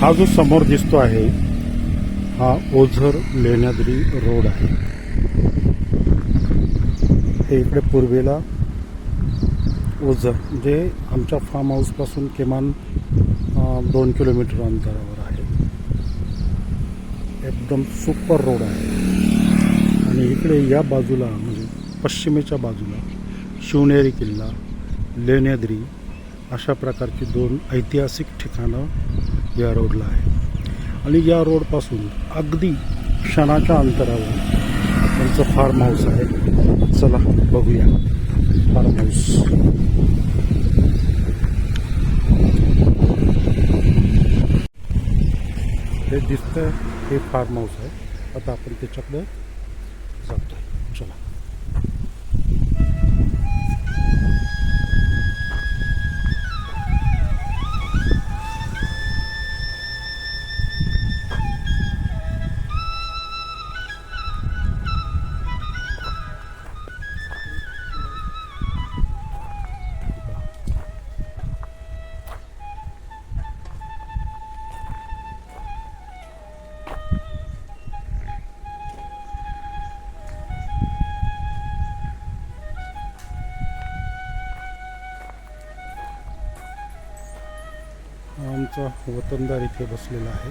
हा जो समोर दिसतो आहे हा ओझर लेण्याद्री रोड आहे. हे इकडे पूर्वेला ओझर जे आमच्या फार्म हाऊसपासून किमान दोन किलोमीटर अंतरावर आहे. एकदम सुपर रोड आहे. आणि इकडे या बाजूला म्हणजे पश्चिमेच्या बाजूला शिवनेरी किल्ला लेण्याद्री अशा प्रकारची दोन ऐतिहासिक ठिकाणं या रोडला आहे. आणि या रोडपासून अगदी क्षणाच्या अंतरावर त्यांचं फार्म हाऊस आहे. चला बघूया. फार्म हाऊस हे दिसतंय हे फार्म हाऊस आहे. आता आपण त्याच्याकडे जातोय. चला. आमचा वतनदार इथे बसलेला आहे.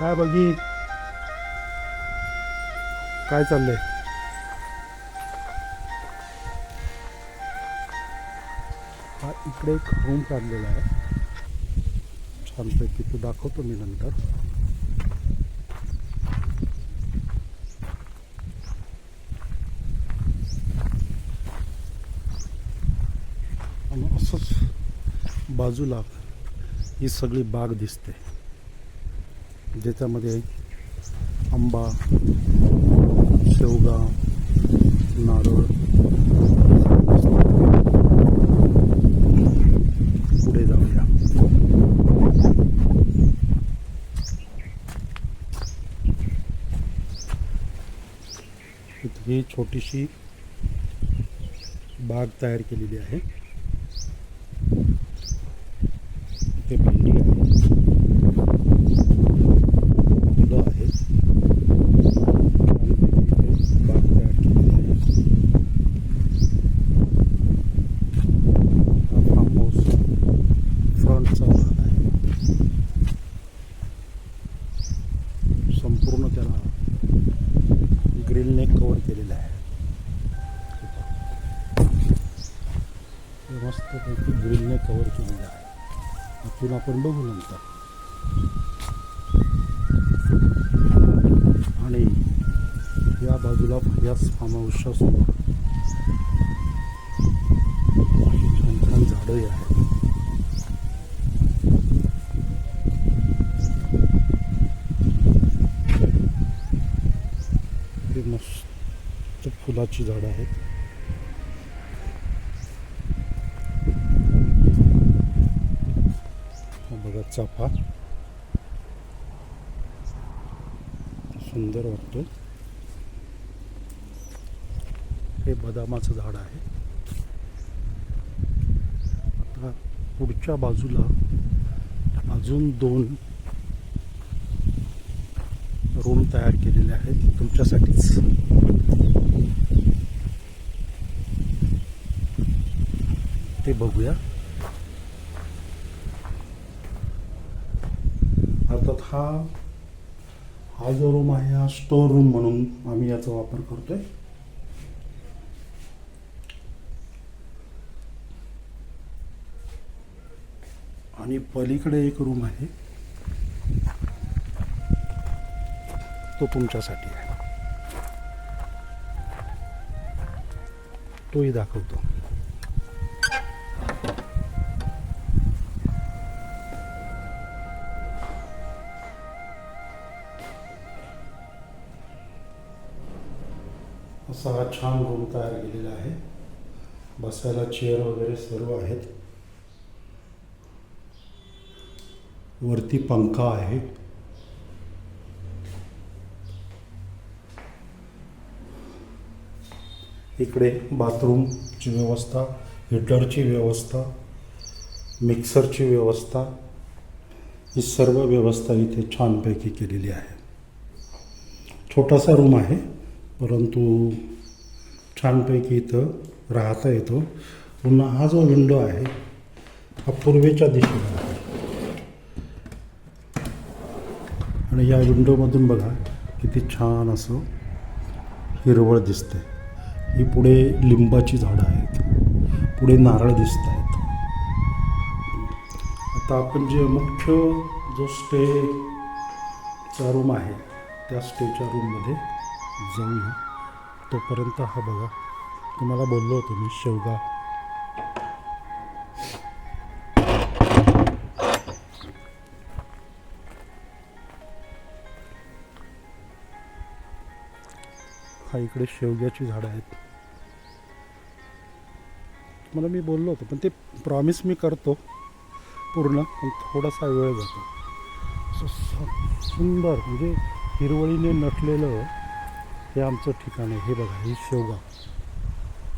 काय बघी? काय चाललंय? हा इकडे एक रूम काढलेला आहे. छानपैकी तो दाखवतो मी नंतर. बाजूला ही सगळी बाग दिसते. ज्याच्यामध्ये आंबा, शेवगा, नारळ, पुढे जाऊया. ही छोटीशी बाग तयार केलेली आहे. कवर केलेलं आहे. हे मस्तपैकी ग्रिलने कवर केलेलं आहे. इथून आपण बघू नंतर. आणि या बाजूला याच फार्म हाऊसच्या समोर. अशी छान छान झाडंही आहेत. फुलाची झाडं आहेत. बघा चाफा. सुंदर वाटतो हे बदामाचं झाड आहे. आता पुढच्या बाजूला अजून दोन रूम तयार केलेले आहेत. तुमच्यासाठीच. ते बघूया. अर्थात हा हा जो रूम आहे हा स्टोर रूम म्हणून आम्ही याचा वापर करतोय. आणि पलीकडे एक रूम आहे. तो तुमच्यासाठी आहे. तोही दाखवतो. असा हा छान रूम तयार केलेला आहे. बसायला चेअर वगैरे सर्व आहेत. वरती पंखा आहे. इकडे बाथरूमची व्यवस्था हिटरची व्यवस्था मिक्सरची व्यवस्था ही सर्व व्यवस्था इथे छानपैकी केलेली आहे. छोटासा रूम आहे परंतु छानपैकी इथं राहता येतो. पुन्हा हा जो विंडो आहे हा पूर्वेच्या दिशेला आहे. आणि या विंडोमधून बघा किती छान असं हिरवळ दिसते. ही पुढे लिंबाची झाडं आहेत. पुढे नारळ दिसत आहेत. आता आपण जे मुख्य जो स्टेचा रूम आहे त्या स्टेच्या रूममध्ये जाऊया. तोपर्यंत हा बघा. तुम्हाला बोललो होतो मी शेवगा. हा इकडे शेवग्याची झाडं आहेत. मला मी बोललो होतो पण ते प्रॉमिस मी करतो पूर्ण पण थोडासा वेळ जातो. सुंदर म्हणजे हिरवळीने नटलेलं हे आमचं ठिकाण आहे. हे बघा ही शेवगा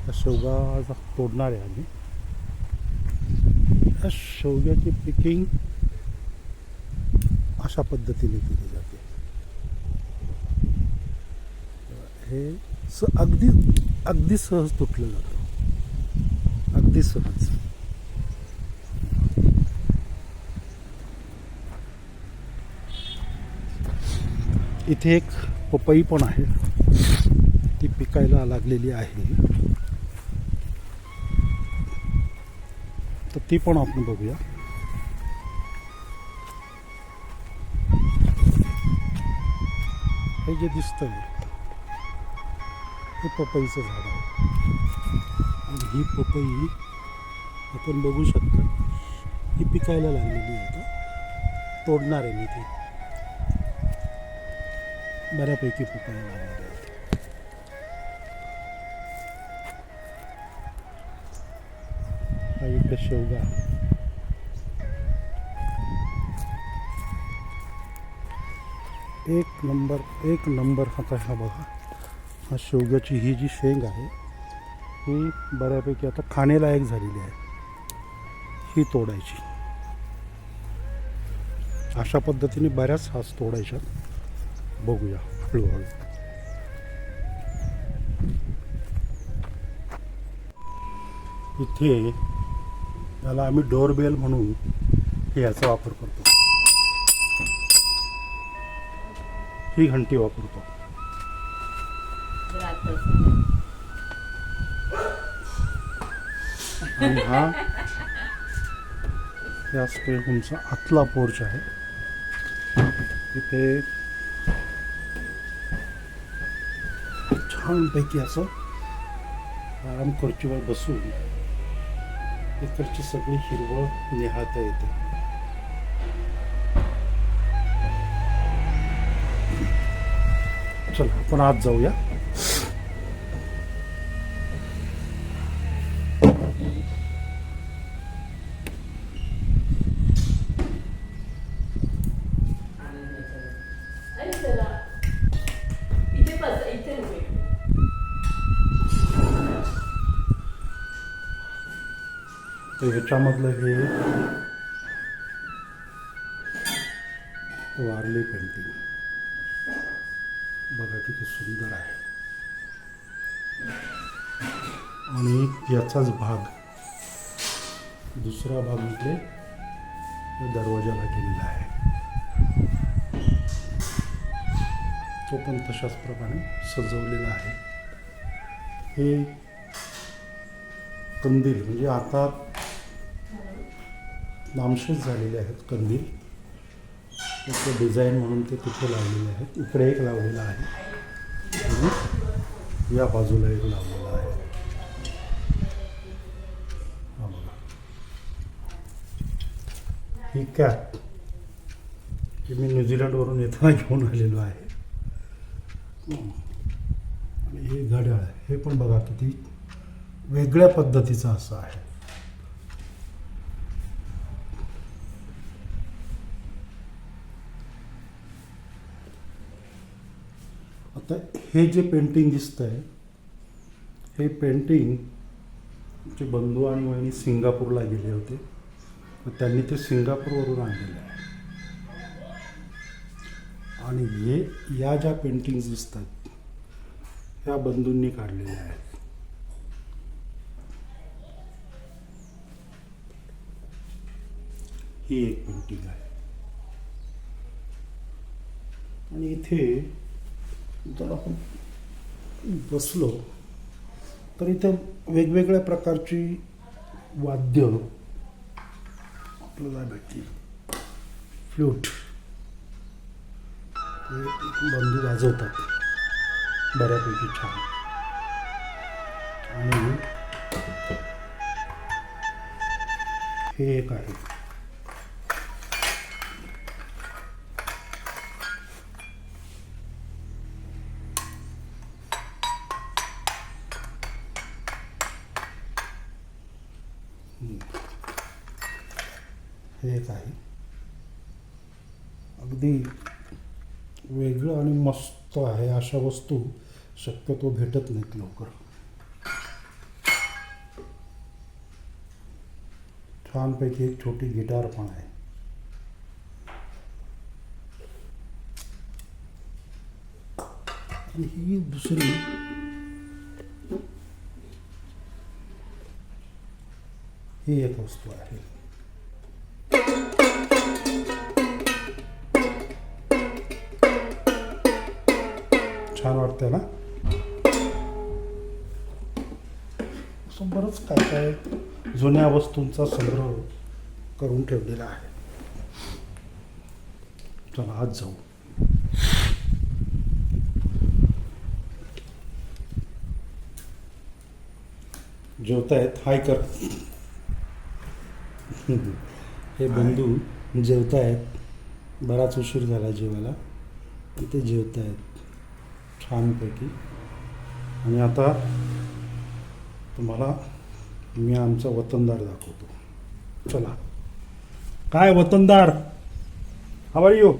त्या शेवगाचा तोडणार आहे आम्ही. त्या शेवग्याची पिकिंग अशा पद्धतीने केली जाते. हे स अगदी अगदी सहज तुटलं जातं. अगदी सहज. इथे एक पपई पण आहे. ती पिकायला लागलेली आहे. तर ती पण आपण बघूया. हे जे दिसतंय हे पपईचं झाड आहे. आणि ही पपई आपण बघू शकतो ही पिकायला लागलेली आहे. आता तोडणार आहे मी ती. बऱ्यापैकी पपई लागणार आहे. हा इकडे शेवगा. आहे एक नंबर एक नंबर आता हा बघा. हा शेवग्याची ही जी शेंग आहे ही बऱ्यापैकी आता खाण्यालायक झालेली आहे. ही तोडायची. अशा पद्धतीने बऱ्याच हास तोडायच्या बघूया हळूहळू इथे याला आम्ही डोरबेल म्हणून हे याचा वापर करतो. ही घंटी वापरतो. आणि हा या स्टे होमचा आतला पोर्च आहे. इथे छानपैकी असं आराम खुर्चीवर बसून इकडची सगळी हिरवळ निहाळता येते. चला आपण आज जाऊया. तर ह्याच्यामधलं हे वारली पेंटिंग बघा किती सुंदर आहे. आणि याचाच भाग दुसरा भाग म्हणजे दरवाजाला केलेला आहे. तो पण तशाच प्रमाणे सजवलेला आहे. हे कंदील म्हणजे आता नामशेष झालेले आहेत कंदील. त्याचे डिझाईन म्हणून ते तिथे लावलेले आहेत. इकडे एक लावलेला आहे. आणि या बाजूला एक लावलेला आहे. हा बघा. ही कॅप ही मी न्यूझीलंडवरून येताना घेऊन आलेलो आहे. आणि हे घड्याळ हे पण बघा किती वेगळ्या पद्धतीचं असं आहे आता हे जे पेंटिंग दिसतंय हे पेंटिंग जे बंधू आणि वहिनी सिंगापूरला गेले होते. त्यांनी ते सिंगापूरवरून आणलेलं आहे. आणि हे या ज्या पेंटिंग्स दिसतात ह्या बंधूंनी काढलेल्या आहेत. ही एक पेंटिंग आहे. आणि इथे जर आपण बसलो तर इथं वेगवेगळ्या प्रकारची वाद्य आपल्याला भेटतील. फ्लूट हे बंधू वाजवतात. बऱ्यापैकी छान. आणि हे एक आहे. अशा वस्तू शक्यतो भेटत नाहीत लवकर. छानपैकी एक छोटी गिटार पण आहे. आणि ही दुसरी ही एक वस्तू आहे. छान वाटतं ना? बरंच काय काय जुन्या वस्तूंचा संग्रह करून ठेवलेला आहे. चला आज जाऊ. जेवतायत हाय कर. हे बंधू जेवतायत. बराच उशीर झाला जेवायला. ते जेवतायत. छानपैकी. आणि आता तुम्हाला मी आमचा वतनदार दाखवतो. चला. काय वतनदार? आवर यू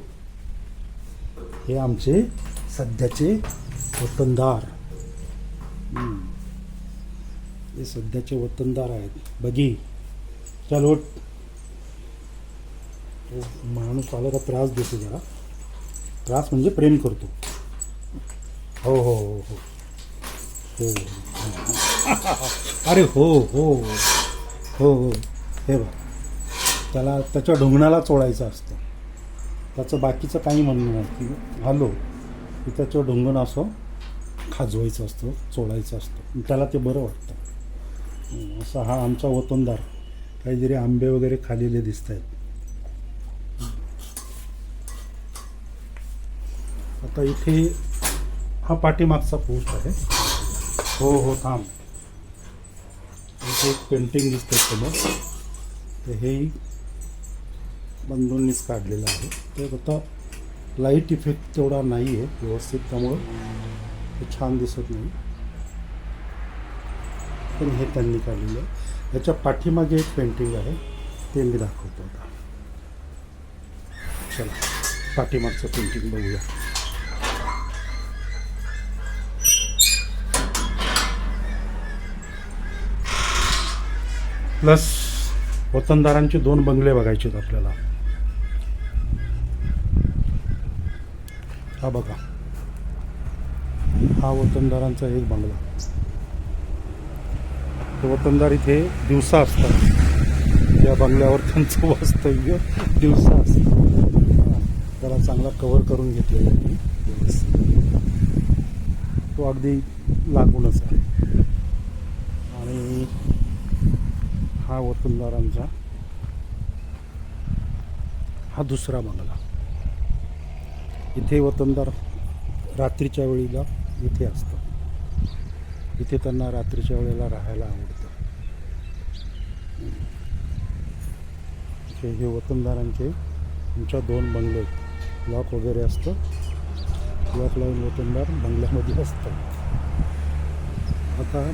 हे आमचे सध्याचे वतनदार. हे सध्याचे वतनदार आहेत. बघी. चल उठ. माणूस आला का त्रास देतो जरा. त्रास म्हणजे प्रेम करतो. हो हो हो हो. हो. अरे हो हो. हो हो. हे बघ. त्याला त्याच्या ढोंगणाला चोळायचं असतं. त्याचं बाकीचं काही म्हणणं नाही. की आलो की त्याचं ढोंगण असं खाजवायचं असतं चोळायचं असतं. त्याला ते बरं वाटतं. असा हा आमचा वतनदार. काहीतरी आंबे वगैरे खालेले दिसत आहेत. आता इथे हा पाठीमागचा पोस्ट आहे. हो हो थांब. इथे एक पेंटिंग दिसते समोर. तर हेही बंधूंनीच काढलेलं आहे. तर आता लाइट इफेक्ट तेवढा नाही आहे व्यवस्थित त्यामुळं ते छान दिसत नाही. पण हे त्यांनी काढलेलं आहे. याच्या पाठीमागे एक पेंटिंग आहे. ते मी दाखवतो आता. चला पाठीमागचं पेंटिंग बघूया. प्लस वतनदारांचे दोन बंगले बघायचे आहेत आपल्याला. हा बघा. हा वतनदारांचा एक बंगला. ते वतनदार इथे दिवसा असतात. या बंगल्यावर त्यांचं वास्तव्य दिवसा असतं. त्याला चांगला कव्हर करून घेतलेला तो अगदी लागूनच आहे आणि हा वतनदारांचा हा दुसरा बंगला. इथे वतनदार रात्रीच्या वेळीला इथे असतात इथे त्यांना रात्रीच्या वेळेला राहायला आवडतं. हे वतनदारांचे आमच्या दोन बंगले लॉक वगैरे असतं. लॉक लावून वतनदार बंगल्यामध्ये असतात आता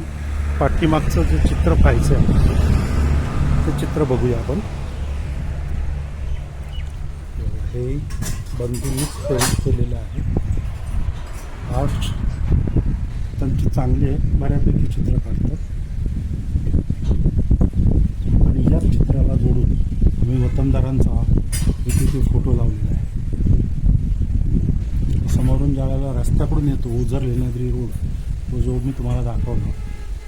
पाठीमागचं जे चित्र पाहायचं आहे ते चित्र बघूया आपण. हे बंधूंनीच पेंट केलेलं आहे. आर्ट त्यांची चांगली आहे. बऱ्यापैकी चित्र काढतात. आणि याच चित्राला जोडून आम्ही वतनदारांचा इथे फोटो लावलेला आहे. समोरून ज्या वेळेला रस्त्याकडून येतो उजर लेण्याद्री रोड तो जो मी तुम्हाला दाखवला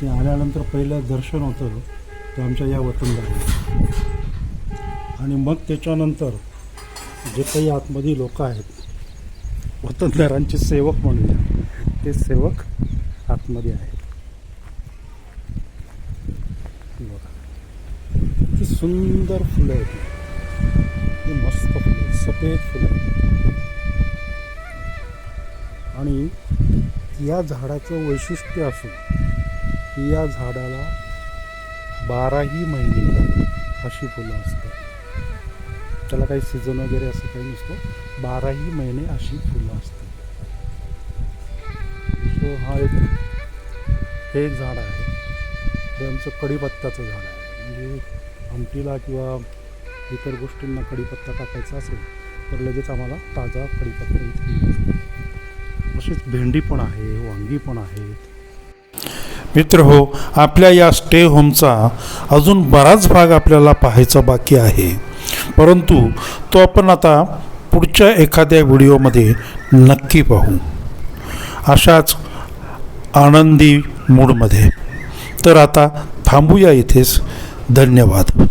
ते आल्यानंतर पहिलं दर्शन होतं. आमच्या या वतनदारी आणि मग त्याच्यानंतर जे काही आतमध्ये लोक आहेत वतनदारांचे सेवक म्हणूया ते सेवक आतमध्ये आहेत. हे बघा. किती सुंदर फुलं आहेत. ती मस्त फुलं आहेत. सफेद फुलं आहेत. आणि या झाडाचं वैशिष्ट्य असून या झाडाला बाराही महिने अशी फुलं असतात. त्याला काही सीझन वगैरे असं काही नसतं. बाराही महिने अशी फुलं असतात. सो हा एक हे एक झाड आहे. हे आमचं कढीपत्त्याचं झाड आहे. म्हणजे आमटीला किंवा इतर गोष्टींना कढीपत्ता टाकायचा असेल तर लगेच आम्हाला ताजा कढीपत्ता इथे अशीच भेंडी पण आहे वांगी पण आहेत मित्र हो आपल्या या स्टे होमचा अजून बराच भाग आपल्याला पाहायचा बाकी आहे. परंतु तो आपण आता पुढच्या एखाद्या व्हिडिओमध्ये नक्की पाहू. अशाच आनंदी मूडमध्ये तर आता थांबूया इथेच. धन्यवाद.